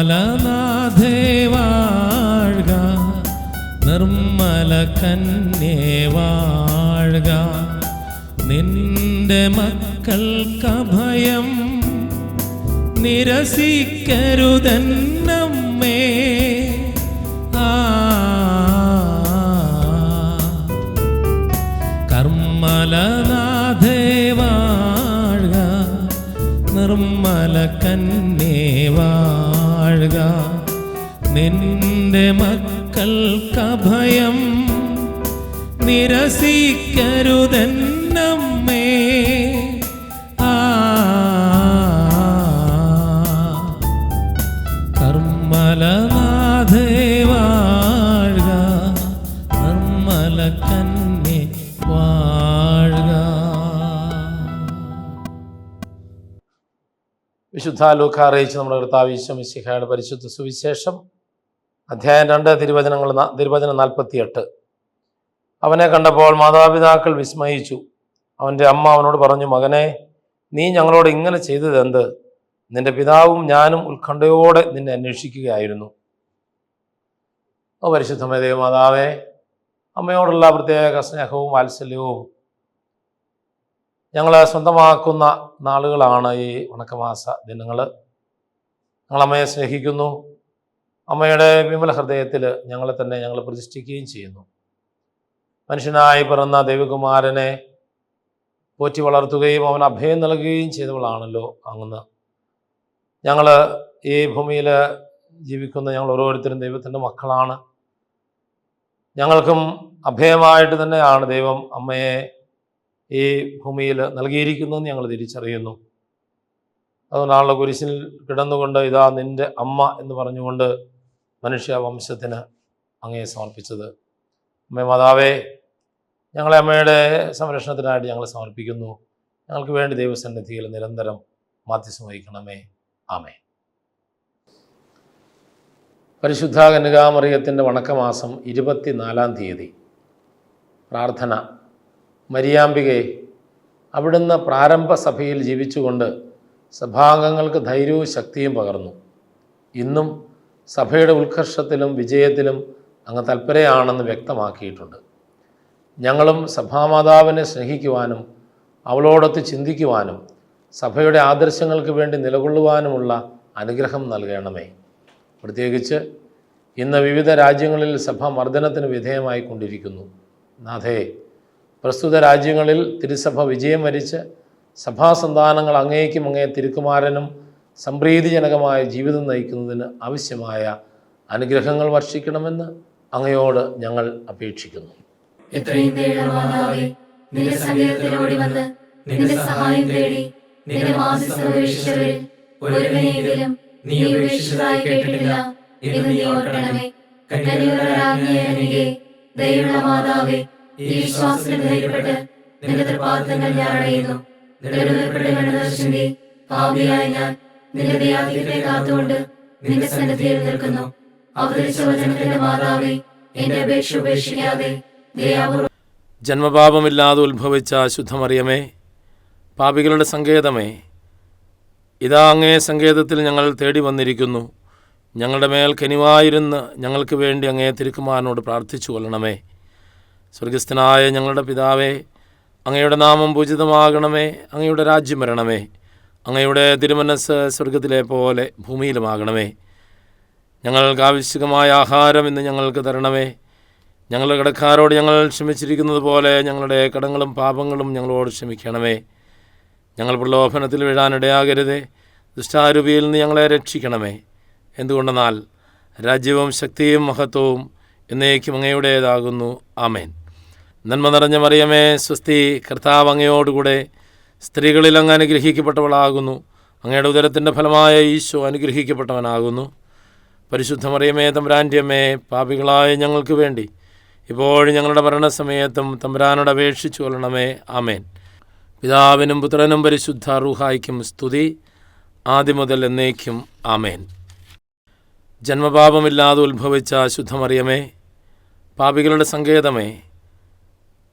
കർമ്മലനാഥേ വാഴ്ക നിർമ്മല കന്യേവാഴ്ക നിന്റെ മക്കൾക്കഭയം നിരസിക്കരുതന്നമ്മേ. ആ. കർമ്മലനാഥേ വാഴ്ക നിർമ്മല കന്യേ വാഴ്ക നിന്റെ മക്കൾക്കഭയം നിരസിക്കരുതന്നമ്മേ വിശുദ്ധ ലൂക്ക അറിയിച്ച് നമ്മുടെ കർത്താവ് ഈശ്വമിശിഹയുടെ പരിശുദ്ധ സുവിശേഷം അധ്യായം രണ്ട് തിരുവചനങ്ങൾ തിരുവചനം നാൽപ്പത്തിയെട്ട്. അവനെ കണ്ടപ്പോൾ മാതാപിതാക്കൾ വിസ്മയിച്ചു. അവന്റെ അമ്മ അവനോട് പറഞ്ഞു മകനെ നീ ഞങ്ങളോട് ഇങ്ങനെ ചെയ്തത് എന്ത്? നിന്റെ പിതാവും ഞാനും ഉത്കണ്ഠയോടെ നിന്നെ അന്വേഷിക്കുകയായിരുന്നു. പരിശുദ്ധമേ ദേവമാതാവേ അമ്മയോടുള്ള പ്രത്യേക സ്നേഹവും വാത്സല്യവും ഞങ്ങൾ സ്വന്തമാക്കുന്ന നാളുകളാണ് ഈ ഉണക്കമാസ ദിനങ്ങൾ ഞങ്ങൾ അമ്മയെ സ്നേഹിക്കുന്നു. അമ്മയുടെ വിമല ഹൃദയത്തിൽ ഞങ്ങളെ തന്നെ ഞങ്ങൾ പ്രതിഷ്ഠിക്കുകയും ചെയ്യുന്നു. മനുഷ്യനായി പിറന്ന ദേവികുമാരനെ പോറ്റി വളർത്തുകയും അവൻ അഭയം നൽകുകയും ചെയ്തവളാണല്ലോ അങ്ങന്ന് ഞങ്ങൾ ഈ ഭൂമിയിൽ ജീവിക്കുന്ന ഞങ്ങൾ ഓരോരുത്തരും ദൈവത്തിന്റെ മക്കളാണ്. ഞങ്ങൾക്കും അഭയമായിട്ട് തന്നെയാണ് ദൈവം അമ്മയെ ഈ ഭൂമിയിൽ നൽകിയിരിക്കുന്നതെന്ന് ഞങ്ങൾ തിരിച്ചറിയുന്നു. അതുകൊണ്ടാണല്ലോ കുരിശിൽ കിടന്നുകൊണ്ട് ഇതാ നിന്റെ അമ്മ എന്ന് പറഞ്ഞുകൊണ്ട് മനുഷ്യ വംശത്തിന് അങ്ങയെ സമർപ്പിച്ചത്. അമ്മേ മാതാവേ ഞങ്ങളെ അമ്മയുടെ സംരക്ഷണത്തിനായിട്ട് ഞങ്ങൾ സമർപ്പിക്കുന്നു. ഞങ്ങൾക്ക് വേണ്ടി ദൈവസന്നിധിയിൽ നിരന്തരം മാധ്യസം വഹിക്കണമേ. ആമേ പരിശുദ്ധ കന്യകാമറിയത്തിന്റെ വണക്കമാസം ഇരുപത്തിനാലാം തീയതി പ്രാർത്ഥന മരിയാമ്പികയെ അവിടുന്ന് പ്രാരംഭ സഭയിൽ ജീവിച്ചുകൊണ്ട് സഭാംഗങ്ങൾക്ക് ധൈര്യവും ശക്തിയും പകർന്നു. ഇന്നും സഭയുടെ ഉത്കർഷത്തിലും വിജയത്തിലും അങ്ങ് തൽപരയാണെന്ന് വ്യക്തമാക്കിയിട്ടുണ്ട്. ഞങ്ങളും സഭാമാതാവിനെ സ്നേഹിക്കുവാനും അവളോടൊത്ത് ചിന്തിക്കുവാനും സഭയുടെ ആദർശങ്ങൾക്ക് വേണ്ടി നിലകൊള്ളുവാനുമുള്ള അനുഗ്രഹം നൽകണമേ. പ്രത്യേകിച്ച് ഇന്ന് വിവിധ രാജ്യങ്ങളിൽ സഭ മർദ്ദനത്തിന് വിധേയമായിക്കൊണ്ടിരിക്കുന്നു. നാഥേ പ്രസ്തുത രാജ്യങ്ങളിൽ തിരുസഭ വിജയം വരിച്ച് സഭാസന്താനങ്ങൾ അങ്ങേക്കും അങ്ങേ തിരുക്കുമാരനും സംപ്രീതിജനകമായ ജീവിതം നയിക്കുന്നതിന് ആവശ്യമായ അനുഗ്രഹങ്ങൾ വർഷിക്കണമെന്ന് അങ്ങയോട് ഞങ്ങൾ അപേക്ഷിക്കുന്നു. എത്രയും വന്ന് സഹായം തേടി കേട്ടിട്ടില്ല എന്ന് ഓർക്കണമേ. മാതാവേ ഈ നിന്റെ ഞാൻ പാപിയായ ഞാൻ നിന്റെ നിൽക്കുന്നു. ജന്മപാപമില്ലാതെ ഉത്ഭവിച്ച ശുദ്ധമറിയമേ പാപികളുടെ സങ്കേതമേ ഇതാ അങ്ങേ സങ്കേതത്തിൽ ഞങ്ങൾ തേടി വന്നിരിക്കുന്നു. ഞങ്ങളുടെ മേൽ കനിവായിരുന്ന് ഞങ്ങൾക്ക് വേണ്ടി അങ്ങേ തിരുക്കുമാരനോട് പ്രാർത്ഥിച്ചു കൊള്ളണമേ സ്വർഗസ്ഥനായ ഞങ്ങളുടെ പിതാവേ അങ്ങയുടെ നാമം പൂജിതമാകണമേ അങ്ങയുടെ രാജ്യം വരണമേ അങ്ങയുടെ തിരുമനസ് സ്വർഗത്തിലെ പോലെ ഭൂമിയിലുമാകണമേ. ഞങ്ങൾക്ക് ആവശ്യമായ ആഹാരം ഇന്ന് ഞങ്ങൾക്ക് തരണമേ. ഞങ്ങളുടെ കടക്കാരോട് ഞങ്ങൾ ക്ഷമിച്ചിരിക്കുന്നത് പോലെ ഞങ്ങളുടെ കടങ്ങളും പാപങ്ങളും ഞങ്ങളോട് ക്ഷമിക്കണമേ. ഞങ്ങൾ പ്രലോഭനത്തിൽ വീഴാനിടയാകരുതേ ദുഷ്ടാരൂപിയിൽ നിന്ന് ഞങ്ങളെ രക്ഷിക്കണമേ. എന്തുകൊണ്ടെന്നാൽ രാജ്യവും ശക്തിയും മഹത്വവും എന്നേക്കും അങ്ങയുടേതാകുന്നു. ആമേൻ. നന്മ നിറഞ്ഞ മറിയമേ സ്വസ്തി കർത്താവ് അങ്ങയോടുകൂടെ സ്ത്രീകളിൽ അങ്ങ് അനുഗ്രഹിക്കപ്പെട്ടവളാകുന്നു. അങ്ങയുടെ ഉദരത്തിന്റെ ഫലമായ ഈശോ അനുഗ്രഹിക്കപ്പെട്ടവനാകുന്നു. പരിശുദ്ധ മറിയമേ തമ്പുരാന്റെ അമ്മേ പാപികളായ ഞങ്ങൾക്ക് വേണ്ടി ഇപ്പോഴും ഞങ്ങളുടെ മരണസമയത്തും തമ്പുരാനോട് അപേക്ഷിച്ചു കൊള്ളണമേ. ആമേൻ. പിതാവിനും പുത്രനും പരിശുദ്ധ റൂഹായിക്കും സ്തുതി. ആദ്യം മുതൽ എന്നേക്കും ആമേൻ. ജന്മപാപമില്ലാതെ ഉത്ഭവിച്ച ശുദ്ധമറിയമേ പാപികളുടെ സങ്കേതമേ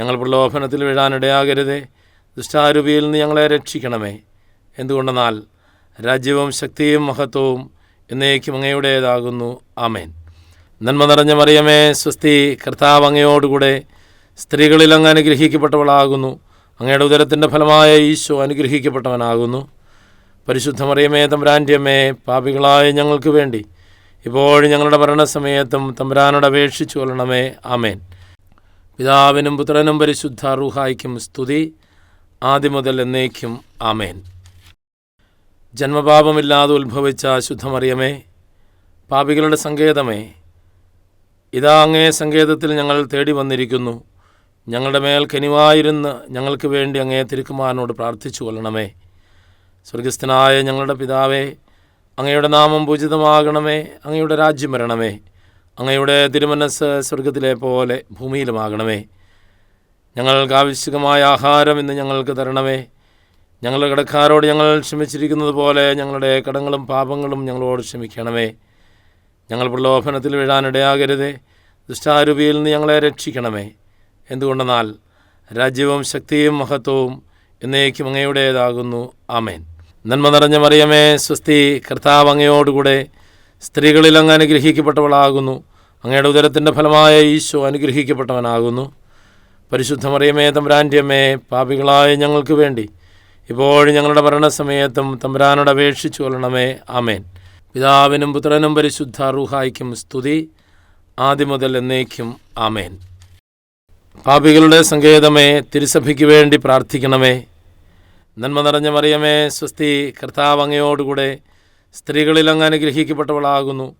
ഞങ്ങൾ പ്രലോഭനത്തിൽ വീഴാനിടയാകരുതേ. ദുഷ്ടാരൂപിയിൽ നിന്ന് ഞങ്ങളെ രക്ഷിക്കണമേ. എന്തുകൊണ്ടെന്നാൽ രാജ്യവും ശക്തിയും മഹത്വവും എന്നേക്കും അങ്ങയുടേതാകുന്നു. ആമേൻ. നന്മ നിറഞ്ഞ മറിയമേ സ്വസ്തി കർത്താവ് അങ്ങയോടുകൂടെ സ്ത്രീകളിൽ അങ്ങ് അനുഗ്രഹിക്കപ്പെട്ടവളാകുന്നു. അങ്ങയുടെ ഉദരത്തിന്റെ ഫലമായ ഈശോ അനുഗ്രഹിക്കപ്പെട്ടവനാകുന്നു. പരിശുദ്ധ മറിയമേ തമ്പുരാന്റെ അമ്മേ പാപികളായ ഞങ്ങൾക്ക് വേണ്ടി ഇപ്പോഴും ഞങ്ങളുടെ ഭരണസമയത്തും തമ്പുരാനോട് അപേക്ഷിച്ചു കൊള്ളണമേ. ആമേൻ. പിതാവിനും പുത്രനും പരിശുദ്ധ റുഹായിക്കും സ്തുതി. ആദ്യം മുതൽ എന്നേക്കും ആമേൻ. ജന്മപാപമില്ലാതെ ഉത്ഭവിച്ച ശുദ്ധമറിയമേ പാപികളുടെ സങ്കേതമേ ഇതാ അങ്ങേ സങ്കേതത്തിൽ ഞങ്ങൾ തേടി വന്നിരിക്കുന്നു. ഞങ്ങളുടെ മേൽ കനിവായിരുന്ന് ഞങ്ങൾക്ക് വേണ്ടി അങ്ങേ തിരുക്കുമാരനോട് പ്രാർത്ഥിച്ചു കൊള്ളണമേ. സ്വർഗസ്ഥനായ ഞങ്ങളുടെ പിതാവേ അങ്ങയുടെ നാമം പൂജിതമാകണമേ അങ്ങയുടെ രാജ്യം വരണമേ. അങ്ങയുടെ തിരുമനസ് സ്വർഗത്തിലെ പോലെ ഭൂമിയിലുമാകണമേ. ഞങ്ങൾക്ക് ആവശ്യമായ ആഹാരം ഇന്ന് ഞങ്ങൾക്ക് തരണമേ. ഞങ്ങളുടെ കടക്കാരോട് ഞങ്ങൾ ക്ഷമിച്ചിരിക്കുന്നത് പോലെ ഞങ്ങളുടെ കടങ്ങളും പാപങ്ങളും ഞങ്ങളോട് ക്ഷമിക്കണമേ. ഞങ്ങൾ പ്രലോഭനത്തിൽ വീഴാനിടയാകരുതേ ദുഷ്ടാരൂപിയിൽ നിന്ന് ഞങ്ങളെ രക്ഷിക്കണമേ. എന്തുകൊണ്ടെന്നാൽ രാജ്യവും ശക്തിയും മഹത്വവും എന്നേക്കും അങ്ങയുടേതാകുന്നു. ആമേൻ. നന്മ നിറഞ്ഞ മറിയമേ സ്വസ്തി കർത്താവ് അങ്ങയോടുകൂടെ സ്ത്രീകളിൽ അങ്ങ് അനുഗ്രഹിക്കപ്പെട്ടവളാകുന്നു. അങ്ങയുടെ ഉദരത്തിന്റെ ഫലമായ ഈശോ അനുഗ്രഹിക്കപ്പെട്ടവനാകുന്നു. പരിശുദ്ധ മറിയമേ തമ്പുരാന്റെ അമ്മേ പാപികളായ ഞങ്ങൾക്ക് വേണ്ടി ഇപ്പോഴും ഞങ്ങളുടെ മരണസമയത്തും തമ്പുരാനോട് അപേക്ഷിച്ചു കൊള്ളണമേ. ആമേൻ. പിതാവിനും പുത്രനും പരിശുദ്ധ റൂഹായിക്കും സ്തുതി. ആദ്യം മുതൽ എന്നേക്കും ആമേൻ. പാപികളുടെ സങ്കേതമേ തിരുസഭയ്ക്ക് വേണ്ടി പ്രാർത്ഥിക്കണമേ. നന്മ നിറഞ്ഞ മറിയമേ സ്വസ്തി കർത്താവ് അങ്ങയോടുകൂടെ സ്ത്രീകളിൽ അങ്ങ് അനുഗ്രഹിക്കപ്പെട്ടവളാകുന്നു.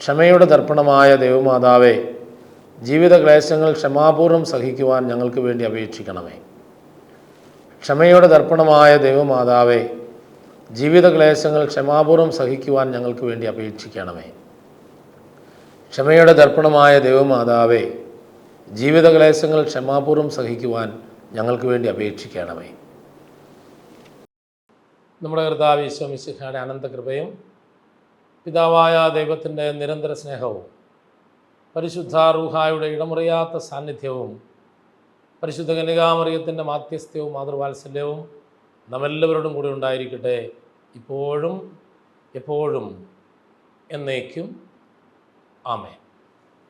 ക്ഷമയുടെ തർപ്പണമായ ദൈവമാതാവേ ജീവിത ക്ലേശങ്ങൾ ക്ഷമാപൂർവം സഹിക്കുവാൻ ഞങ്ങൾക്ക് വേണ്ടി അപേക്ഷിക്കണമേ. ക്ഷമയുടെ തർപ്പണമായ ദൈവമാതാവേ ജീവിത ക്ലേശങ്ങൾ ക്ഷമാപൂർവം സഹിക്കുവാൻ ഞങ്ങൾക്ക് വേണ്ടി അപേക്ഷിക്കണമേ. ക്ഷമയുടെ തർപ്പണമായ ദൈവമാതാവേ ജീവിത ക്ലേശങ്ങൾ ക്ഷമാപൂർവം സഹിക്കുവാൻ ഞങ്ങൾക്ക് വേണ്ടി അപേക്ഷിക്കണമേ. നമ്മുടെ കർത്താവ് ഈശോമിശിഖയുടെ അനന്തകൃപയും പിതാവായ ദൈവത്തിന്റെ നിരന്തര സ്നേഹവും പരിശുദ്ധ റൂഹായുടെ ഇടമുറിയാത്ത സാന്നിധ്യവും പരിശുദ്ധ കന്യകാമറിയത്തിന്റെ മാധ്യസ്ഥ്യവും മാതൃവാത്സല്യവും നമ്മെല്ലാവരോടും കൂടി ഉണ്ടായിരിക്കട്ടെ. ഇപ്പോഴും എപ്പോഴും എന്നേക്കും. ആമേൻ.